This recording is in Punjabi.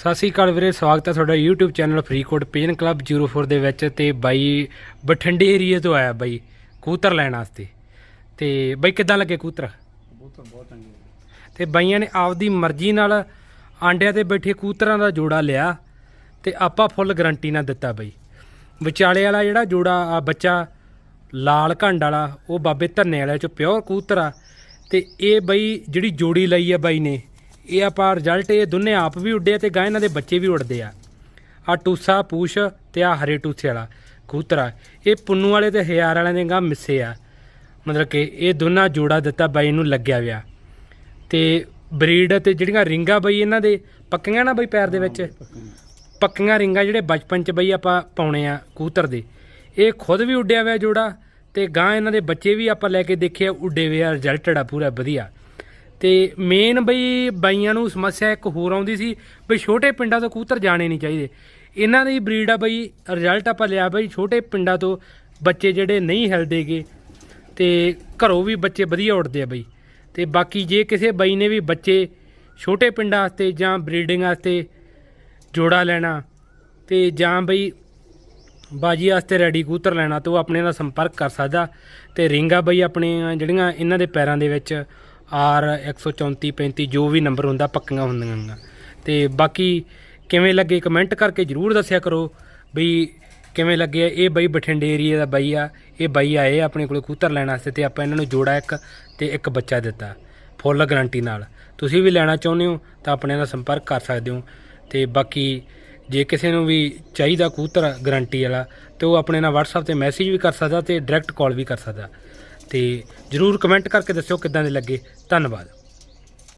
ਸਤਿ ਸ਼੍ਰੀ ਅਕਾਲ ਵੀਰੇ ਸਵਾਗਤ ਹੈ ਤੁਹਾਡਾ YouTube ਚੈਨਲ ਫਰੀਕੋਡ ਪੇਜਨ ਕਲੱਬ 04 ਦੇ ਵਿੱਚ ਤੇ ਬਾਈ ਬਠਿੰਡੇ ਏਰੀਆ ਤੋਂ ਆਇਆ ਬਾਈ ਕੂਤਰ ਲੈਣ ਵਾਸਤੇ। ਤੇ ਬਾਈ ਕਿੱਦਾਂ ਲੱਗੇ ਕੂਤਰ ਕਬੂਤਰ ਬਹੁਤ ਚੰਗੇ। ਤੇ ਬਾਈਆਂ ਨੇ ਆਪਦੀ ਮਰਜ਼ੀ ਨਾਲ ਆਂਡਿਆਂ ਤੇ ਬੈਠੇ ਕੂਤਰਾਂ ਦਾ ਜੋੜਾ ਲਿਆ ਤੇ ਆਪਾਂ ਫੁੱਲ ਗਾਰੰਟੀ ਨਾਲ ਦਿੱਤਾ ਬਾਈ। ਵਿਚਾਲੇ ਵਾਲਾ ਜਿਹੜਾ ਜੋੜਾ ਆ ਬੱਚਾ ਲਾਲ ਘੰਡ ਵਾਲਾ ਉਹ ਬਾਬੇ ਧੰਨੇ ਵਾਲੇ ਚੋਂ ਪਿਓਰ ਕੂਤਰ ਆ। ਤੇ ਇਹ ਬਾਈ ਜਿਹੜੀ ਜੋੜੀ ਲਈ ਆ ਬਾਈ ਨੇ ਇਹ ਆਪਾਂ ਰਿਜ਼ਲਟ ਇਹ ਦੋਨੇ ਆਪ ਵੀ ਉੱਡੇ ਤੇ ਗਾਂ ਇਹਨਾਂ ਦੇ ਬੱਚੇ ਵੀ ਉੱਡਦੇ ਆ। ਆ ਟੂਸਾ ਪੂਛ ਤੇ ਆ ਹਰੇ ਟੂਸੇ ਵਾਲਾ ਕਬੂਤਰ ਆ। ਇਹ ਪੁੰਨੂ ਵਾਲੇ ਤੇ ਹਜ਼ਾਰ ਵਾਲਿਆਂ ਦੇ ਗਾਂ ਮਿੱਸੇ ਆ। ਮਤਲਬ ਕਿ ਇਹ ਦੋਨਾਂ ਜੋੜਾ ਦਿੱਤਾ ਬਾਈ ਨੂੰ ਲੱਗਿਆ ਵਿਆ ਤੇ ਬਰੀਡ ਤੇ ਜਿਹੜੀਆਂ ਰਿੰਗਾਂ ਬਈ ਇਹਨਾਂ ਦੇ ਪੱਕੀਆਂ ਨਾ ਬਈ ਪੈਰ ਦੇ ਵਿੱਚ। ਪੱਕੀਆਂ। ਰਿੰਗਾਂ ਜਿਹੜੇ ਬਚਪਨ ਚ ਬਈ ਆਪਾਂ ਪਾਉਣੇ ਆ ਕਬੂਤਰ ਦੇ। ਇਹ ਖੁਦ ਵੀ ਉੱਡਿਆ ਹੋਇਆ ਜੋੜਾ ਤੇ ਗਾਂ ਇਹਨਾਂ ਦੇ ਬੱਚੇ ਵੀ ਆਪਾਂ ਲੈ ਕੇ ਦੇਖੇ ਆ, ਉੱਡੇ ਹੋਏ ਆ ਰਿਜ਼ਲਟਡ ਆ ਪੂਰਾ ਵਧੀਆ। ਤੇ ਮੇਨ ਬਈ ਬਾਈਆਂ ਨੂੰ ਸਮੱਸਿਆ ਇੱਕ ਹੋਰ ਆਉਂਦੀ ਸੀ ਬਈ ਛੋਟੇ ਪਿੰਡਾਂ ਤੋਂ ਕਬੂਤਰ ਜਾਣੇ ਨਹੀਂ ਚਾਹੀਦੇ। ਇਹਨਾਂ ਦੀ ਬਰੀਡ ਆ ਬਈ ਰਿਜ਼ਲਟ ਆਪਾਂ ਲਿਆ ਬਈ ਛੋਟੇ ਪਿੰਡਾਂ ਤੋਂ ਬੱਚੇ ਜਿਹੜੇ ਨਹੀਂ ਹਿਲਦੇਗੇ ਤੇ ਘਰੋਂ ਵੀ ਬੱਚੇ ਵਧੀਆ ਉੱਡਦੇ ਆ ਬਈ। ਤੇ ਬਾਕੀ ਜੇ ਕਿਸੇ ਬਾਈ ਨੇ ਵੀ ਬੱਚੇ ਛੋਟੇ ਪਿੰਡਾਂ ਵਾਸਤੇ ਜਾਂ ਬਰੀਡਿੰਗ ਵਾਸਤੇ ਜੋੜਾ ਲੈਣਾ ਤੇ ਜਾਂ ਬਈ ਬਾਜੀ ਵਾਸਤੇ ਰੈਡੀ ਕੂਤਰ ਲੈਣਾ, ਤਾਂ ਉਹ ਆਪਣੇ ਨਾਲ ਸੰਪਰਕ ਕਰ ਸਕਦਾ। ਤੇ ਰਿੰਗਾ ਬਈ ਆਪਣੇ ਜਿਹੜੀਆਂ ਇਹਨਾਂ ਦੇ ਪੈਰਾਂ ਦੇ ਵਿੱਚ ਆਰ 134 35 ਜੋ ਵੀ ਨੰਬਰ ਹੁੰਦਾ ਪੱਕੀਆਂ ਹੁੰਦੀਆਂ ਗੀਆਂ। ਤੇ ਬਾਕੀ ਕਿਵੇਂ ਲੱਗੇ ਕਮੈਂਟ ਕਰਕੇ ਜਰੂਰ ਦੱਸਿਆ ਕਰੋ ਬਈ ਕਿਵੇਂ ਲੱਗੇ ਇਹ ਬਈ ਬਠਿੰਡੇ ਏਰੀਆ ਦਾ ਬਾਈ ਆ, ਇਹ ਬਾਈ ਆਏ ਆਪਣੇ ਕੋਲ ਕੂਤਰ ਲੈਣ ਵਾਸਤੇ ਤੇ ਆਪਾਂ ਇਹਨਾਂ ਨੂੰ ਜੋੜਾ ਇੱਕ ਤੇ ਇੱਕ ਬੱਚਾ ਦਿੱਤਾ ਫੁੱਲ ਗਾਰੰਟੀ ਨਾਲ। ਤੁਸੀਂ ਵੀ ਲੈਣਾ ਚਾਹੁੰਦੇ ਹੋ ਤਾਂ ਆਪਣੇ ਨਾਲ ਸੰਪਰਕ ਕਰ ਸਕਦੇ ਹੋ ਤੇ ਬਾਕੀ ਜੇ ਕਿਸੇ ਨੂੰ ਵੀ ਚਾਹੀਦਾ ਕੂਤਰ ਗਾਰੰਟੀ ਵਾਲਾ ਤੇ ਉਹ ਆਪਣੇ ਨਾਲ WhatsApp ਤੇ ਮੈਸੇਜ ਵੀ ਕਰ ਸਕਦਾ ਤੇ ਡਾਇਰੈਕਟ ਕਾਲ ਵੀ ਕਰ ਸਕਦਾ। ਤੇ ਜਰੂਰ ਕਮੈਂਟ ਕਰਕੇ ਦੱਸਿਓ ਕਿੱਦਾਂ ਦੇ ਲੱਗੇ। ਧੰਨਵਾਦ।